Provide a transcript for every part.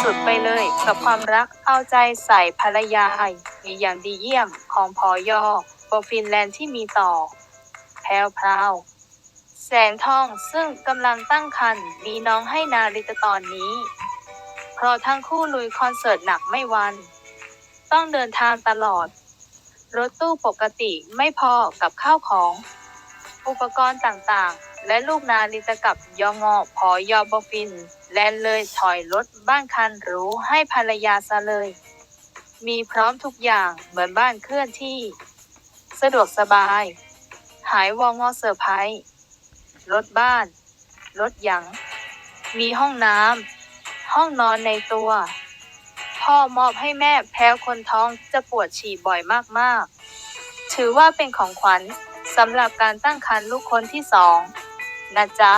สุดๆไปเลยกับความรักเอาใจใส่ภรรยาอย่างดีเยี่ยมของพอยอโบฟินแลนด์ที่มีต่อ แพรวพราวแสงทองซึ่งกำลังตั้งครรภ์มีน้องให้นาริตตอนนี้ เพราะทั้งคู่ลุยคอนเสิร์ตหนักไม่วัน ต้องเดินทางตลอด รถตู้ปกติไม่พอกับข้าวของ อุปกรณ์ต่างๆ และลูกนาลิตกับยองอพอยอบฟิน แลนเลยถอยรถบ้านคันหรูให้ภรรยาซะเลย มีพร้อมทุกอย่างเหมือนบ้านเคลื่อนที่ สะดวกสบาย หายวองอเซอร์ไพรส์รถบ้าน รถหยัง มีห้องน้ำห้องนอนในตัว พ่อมอบให้แม่แพ้วคนท้องจะปวดฉี่บ่อยมากๆ ถือว่าเป็นของขวัญ สำหรับการตั้งครรภ์ลูกคนที่สองนะจ๊ะ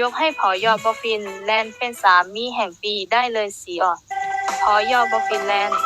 ยกให้พอยอบอฟินแลนด์เป็นสามีแห่งปีได้เลยสิอะพอยอบอฟินแลนด์